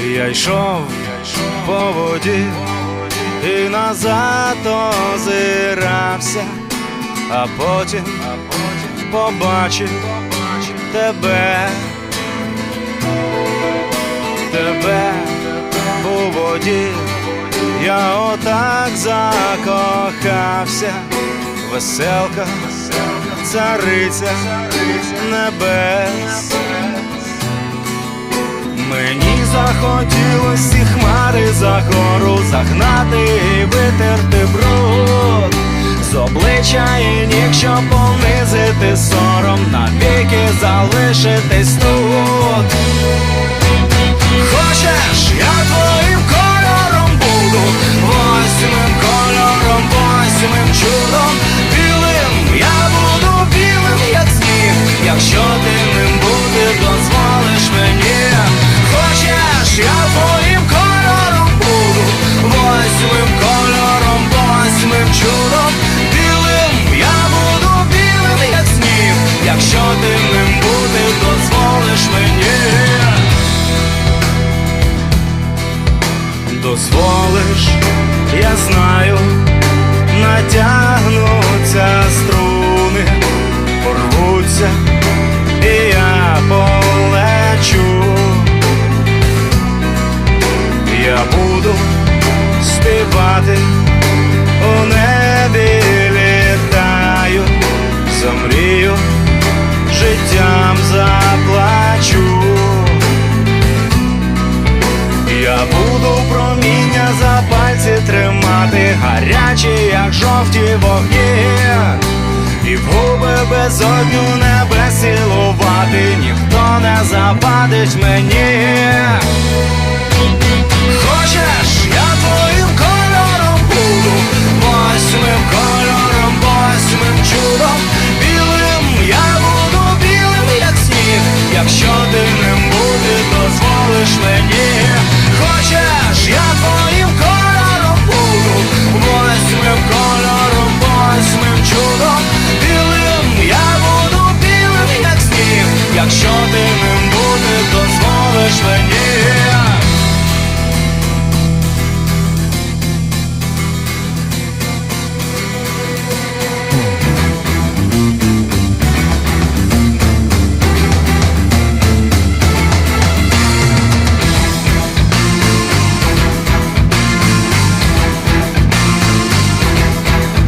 Я йшов по воді і назад озирався, а потім побачив тебе, тебе у воді, я отак закохався, веселка, цариця небес. Мені захотілось і хмари за гору загнати і витерти бруд з обличчя і ніг, щоб понизити сором, навіки залишитись тут. Дозволиш, я знаю, натягнуться струни, порвуться, і я полечу. Я буду співати у небі літаю, замрію, життям заплачу. Я буду проміння серці тримати гарячі, як жовті вогні, і в губи безодню небе сілувати ніхто не западить мені. Хочеш, я твоїм кольором буду, восьмим кольором, восьмим чудом, білим я буду білим, як сніг, якщо ти ним буде, дозволиш мені. Хочеш